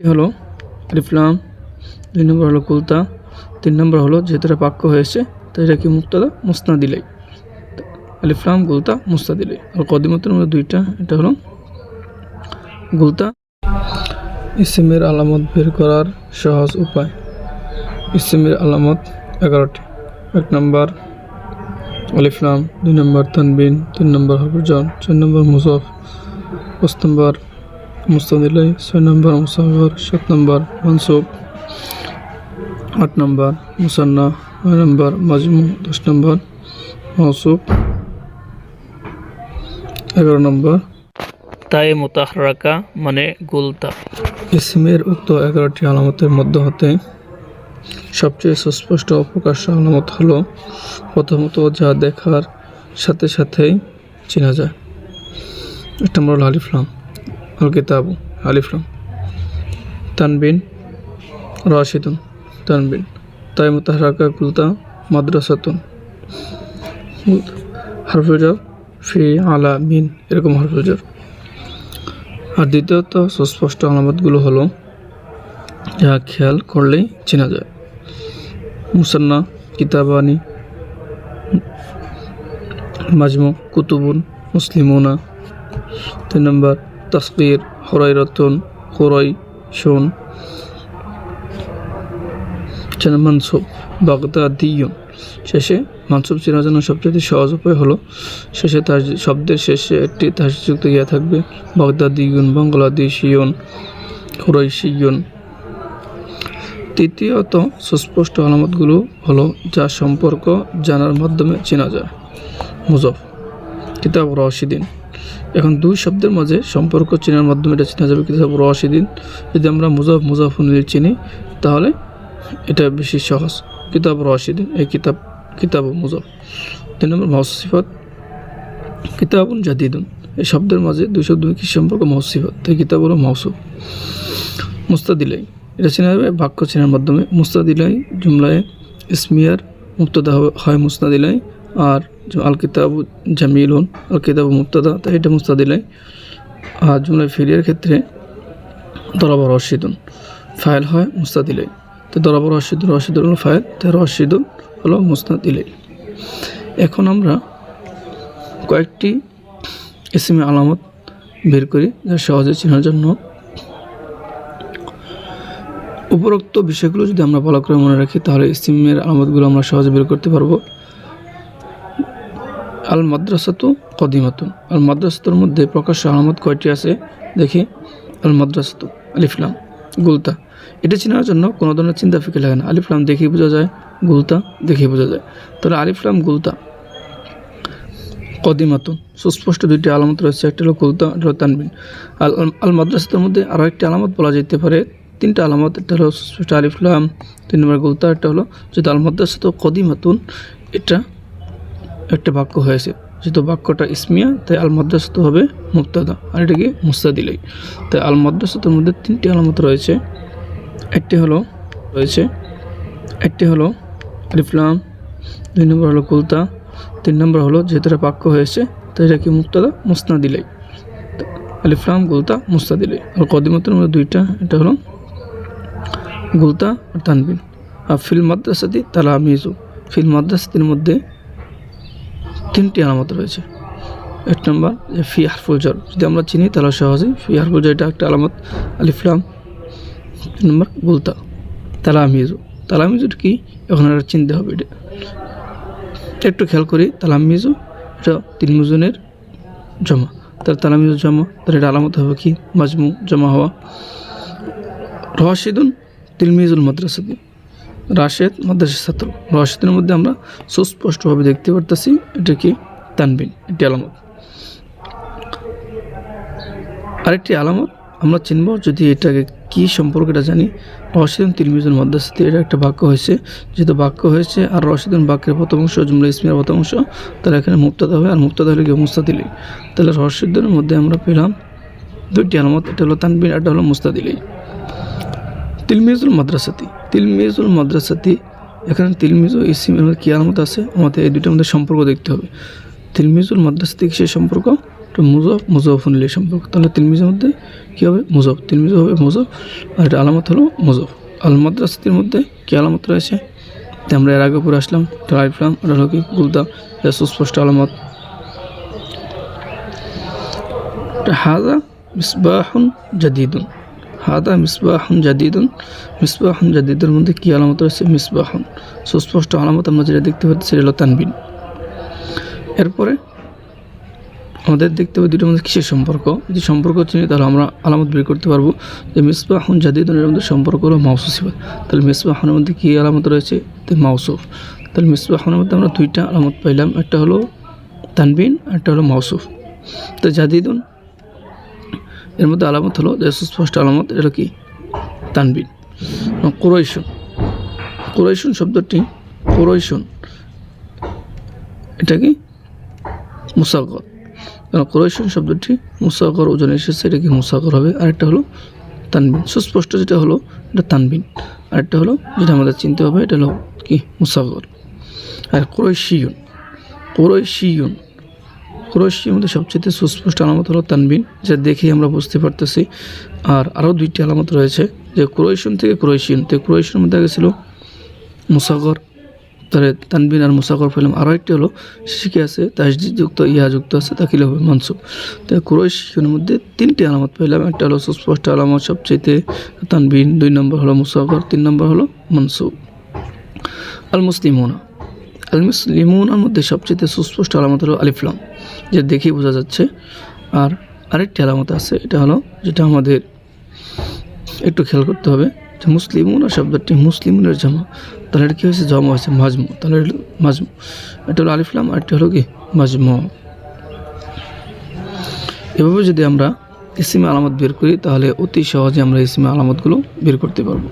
এটি হলো আলিফলাম দুই নম্বর হলো কুলতা, তিন নম্বর হলো যেহেতু এটা হয়েছে তো এটা কি মুক্তাদা মুস্তা দিলাই আলিফলাম গুলতা মুস্তা দিলাই আর কদিমতের মধ্যে দুইটা, এটা হলো গুলতা ইসিমের আলামত বের করার সহজ উপায়। ইসিমের আলামত এগারোটি। এক নম্বর আলিফলাম দুই নম্বর তানবিন, তিন নম্বর হরফজন চার নম্বর মুসফ পাঁচ নম্বর মুস্তাদিলাই ছয় নম্বর মুসাফর সাত নম্বর মনসুব আট নম্বর মুসান্না নয় নম্বর মাজমু দশ নম্বর মৌসুফ এগারো নম্বর। তায়ে মোতাহরাকা মানে গুলতা। ইসিমের উক্ত এগারোটি আলামতের মধ্যে হতে সবচেয়ে সুস্পষ্ট অপ্রকাশ্য আলামত হলো প্রথমত যা দেখার সাথে সাথেই চেনা যায়। এক নম্বর হলো আলিফলাম। আল কিতাবু আলিফলাম তানবিন, রাশিদুন, তানবিন। তাই মোতাহারাকা কুলতা, মাদ্রাসাতুন। হারফুজা ফি, আলা, মিন, এরকম হারফুজার আর দ্বিতীয়ত সুস্পষ্ট আলামতগুলো হলো, যা খেয়াল করলেই চেনা যায়। মুসান্না, কিতাবানি, মাজমু, কুতুবুন, মুসলিমুনা। তিন নম্বর তসকির হরাই শোন চার নম্বর মানসুব বাগদাদিয়ন শেষে মানসুব চেনার জন্য সবচেয়ে সহজ উপায় হলো, শেষে তার শব্দের শেষে একটি তাসযুক্ত ইয়া থাকবে বাগদাদিয়ন বাংলাদেশিয়ন, কুরাইশিয়ন। তৃতীয়ত সুস্পষ্ট আলামতগুলো হলো, যা সম্পর্ক জানার মাধ্যমে চেনা যায়। মুজফ, কিতাব রশিদিন। এখন দুই শব্দের মাঝে সম্পর্ক চেনার মাধ্যমে এটা চেনা যাবে কিতাব রশিদিন যদি আমরা মুজফ মুজাফুনিল চিনি, তাহলে এটা বেশি সহজ। কিতাব রশিদিন এই কিতাব কিতাব মুজফ। তিন নম্বর মহসিফত কিতাবুন জাদিদুন। এই শব্দের মাঝে দুই শব্দ কি সম্পর্ক? মহসিফত এই কিতাব হলো মহসুফ মুস্তাদিলাই। এটা চেনা যাবে, বাক্য চেনার মাধ্যমে। মুস্তাদিলাই, জুমলায় ইসমিয়ার মুক্তদা হয় মুস্তাদিলাই, আর আল কিতাব জামিলুন আল কিতাব মুক্তদা তাই এটা মুস্তাদিলাই আর জুমলায় ফিরিয়ার ক্ষেত্রে দরাবর রশিদুন ফাইল হয় মুস্তাদিলাই তো দরাবর রশিদুন রশিদুন হলো ফাইল তাই রশিদুন হলো মুস্তাদিলাই এখন আমরা কয়েকটি ইসিমে আলামত বের করি যা সহজে চেনার জন্য উপরোক্ত বিষয়গুলো যদি আমরা ভালো করে মনে রাখি তাহলে ইসিমের আলামতগুলো আমরা সহজে বের করতে পারব আল মাদ্রাসাতু কদিমাতুন। আল মাদ্রাসাতুর মধ্যে প্রকাশ্য আলামত কয়টি আছে? দেখি। আল মাদ্রাসাতু আলিফলাম, গুলতা। এটা চেনার জন্য কোনো ধরনের চিন্তা ফিকে লাগে না। আলিফলাম দেখেই বোঝা যায়, গুলতা দেখেই বোঝা যায়। তাহলে আলিফলাম, গুলতা কদিমাতুন। সুস্পষ্ট দুইটি আলামত রয়েছে। একটা হলো কুলতা একটা হলো তানবিন। আল আল মাদ্রাসাতের মধ্যে আরও একটি আলামত বলা যেতে পারে। তিনটা আলামত, একটা হলো সুস্পষ্ট আলিফলাম, তিন নম্বর গুলতা, একটা হলো যদি আল মাদ্রাসাত কদিমাতুন, এটা একটা বাক্য হয়েছে, যেহেতু বাক্যটা ইসমিয়া, তাই আল মাদ্রাসাত হবে মুক্তাদা আর এটাকে মুস্তাদিলাই। তাই আল মাদ্রাসাতের মধ্যে তিনটি আলামত রয়েছে। একটি হলো, রয়েছে, একটি হলো আলিফলাম দুই নম্বর হলো কুলতা, তিন নম্বর হলো যেহেতু এটা বাক্য হয়েছে, তাই এটা কি মুক্তাদা মুসনা দিলাই আলিফলাম গুলতা মুস্তা দিলাই আর কদিমতের মধ্যে দুইটা, এটা হলো গুলতা আর তানবিন। আর ফিল মাদ্রাসাতি তালা মিজু ফিল মাদ্রাসাতির মধ্যে তিনটি আলামত রয়েছে। এক নম্বর যে ফি হারফুল জর। যদি আমরা চিনি, তাহলে সহজেই ফি হারফুল জর এটা একটা আলামত। আলিফলাম তিন নম্বর গুলতা তালা মিজু তালা মিজুর কি? এখন এটা চিনতে হবে এটা। একটু খেয়াল করি, তালামিজু এটা তিন মুজনের জমা। তার তালামিজু জমা তার এটা আলামত হবে কি? মাজমু জমা হওয়া। রশিদুন তিলমিজুল মাদ্রাসাদি রাশেদ মাদ্রাসা ছাত্র। রশিদের মধ্যে আমরা সুস্পষ্টভাবে দেখতে পারতেছি এটা কি তানবিন এটি আলামত। আরেকটি আলামত আমরা চিনব যদি এটাকে কি সম্পর্কে এটা জানি রশিদুন তিলমিজুল মাদ্রাসাতে এটা একটা বাক্য হয়েছে। যেহেতু বাক্য হয়েছে, আর রশিদুন বাক্যের প্রথম অংশ, জুমলা ইসমিয়ার প্রথম অংশ, তাহলে এখানে মুক্তাদা হবে আর মুক্তাদা হলে কি মুস্তাদিলি। তাহলে রশিদুনের মধ্যে আমরা পেলাম দুইটি আলামত, এটা হলো তানবিন এটা হলো মুস্তাদিলি। তিলমিজুল মাদ্রাসাতি। তিলমিজুল মাদ্রাসাতি, এখানে তিলমিজু ইসিমের মধ্যে কী আলামত আছে। আমাদের এই দুটোর মধ্যে সম্পর্ক দেখতে হবে। তিলমিজুল মাদ্রাসাতি কিসের সম্পর্ক? মুজফ মুজফুল সম্পর্ক। তাহলে তিলমিজের মধ্যে কী হবে? মুজফ তিলমিজ হবে মুজফ আর এটা আলামত হলো মুজফ আল মাদ্রাসাতির মধ্যে কী আলামত রয়েছে? তো আমরা এর আগে পরে আসলাম। টাইফলাম এটা হলো কি গুলদা, এটা সুস্পষ্ট আলামত। হাদা মিসবাহুন জাদিদুন। হাদা মিসবাহন জাদিদুন। মিসবাহন জাদিদের মধ্যে কী আলামত রয়েছে? মিসবাহন। সুস্পষ্ট আলামত আমরা যেটা দেখতে পাচ্ছি সেটা হলো তানবিন। এরপরে আমাদের দেখতে হবে দুটোর মধ্যে কিসের সম্পর্ক? যদি সম্পর্ক চিনি তাহলে আমরা আলামত বের করতে পারব যে মিসবাহুন জাদিদুনের মধ্যে সম্পর্ক হলো মাউসু সিফাত। তাহলে মিসবাহনের মধ্যে কী আলামত রয়েছে? মাউসুফ। তাহলে মিসবাহনের মধ্যে আমরা দুইটা আলামত পাইলাম। একটা হলো তানবিন একটা হলো মাউসুফ। তো জাদিদুন এর মধ্যে আলামত হলো যে সুস্পষ্ট আলামত, এটা কি? তানবিন। কোরৈশন কোরৈশন শব্দটি কোরৈশন এটা কি? মুসাগর। কারণ কোরৈশন শব্দটি মুসাগর ওজনে এসেছে, এটা কি মুসাগর হবে? আরেকটা হলো তানবিন। সুস্পষ্ট যেটা হলো, এটা তানবিন। আরেকটা হলো, যেটা আমাদের চিনতে হবে, এটা হলো কি? মুসাগর। আর কোরৈশিয়ন কোরৈশিয়ন ক্রোয়েশিয়ার মধ্যে সবচেয়ে সুস্পষ্ট আলামত হলো তানবিন, যা দেখেই আমরা বুঝতে পারতেছি। আর আরও দুইটি আলামত রয়েছে, যে ক্রোয়েশিয়ান থেকে ক্রোয়েশিয়ান তো ক্রোয়েশিয়ার মধ্যে আগে ছিল মুসাগর, তাহলে তানবিন আর মুসাগর পেলাম আরও একটি হলো শিখে আছে তাসজিদ যুক্ত ইহা যুক্ত আছে তা কিলে হবে মানসুব তো ক্রোয়েশিয়ার মধ্যে তিনটি আলামত পেলাম। একটা হলো সুস্পষ্ট আলামত সবচেয়ে তানবিন। দুই নম্বর হলো মুসাগর, তিন নম্বর হলো মনসুব আল মুসলিমোনা আল মুসলিমোনার মধ্যে সবচেয়ে সুস্পষ্ট আলামত হলো আলিফলাম যে দেখেই বোঝা যাচ্ছে। আর আরেকটি আলামত আছে, এটা হলো যেটা আমাদের একটু খেয়াল করতে হবে, যে মুসলিমুনা শব্দটি মুসলিমুনের জমা। তাহলে এটা কী হয়েছে? জমা হয়েছে মাজমু। তাহলে মাজমু। এটা হলো আলিফলাম আর এটা হলো কি? মাজমু। এভাবে যদি আমরা ইসিমে আলামত বের করি, তাহলে অতি সহজে আমরা ইসিমে আলামতগুলো বের করতে পারব।